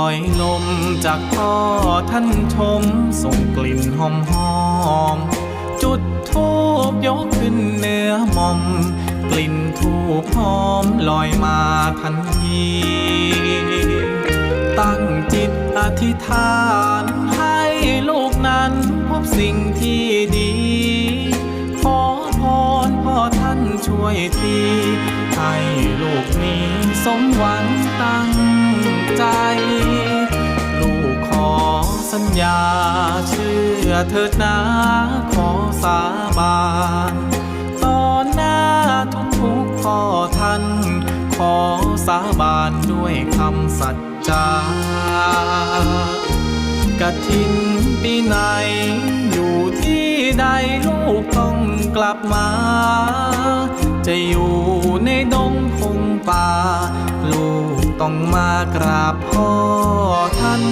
อยลมจากพ่อท่านชม ส่งกลิ่นหอมหอม จุดทูบยกขึ้นเนื้อมอม กลิ่นทูบหอมลอยมาทันที ตั้งจิตอธิษฐานให้ลูกนั้นพบสิ่งที่ดี ขอพรพ่อท่านช่วยที ให้ลูกนี้สมหวัง สัญญาเชื่อเถิดนะขอสาบานต่อหน้าทุกทุกๆพ่อท่านขอสาบานด้วยคำสัจจากระถินปีไหน อยู่ที่ใดลูกต้องกลับมา จะอยู่ในดงพงป่า ลูกต้องมากราบพ่อท่าน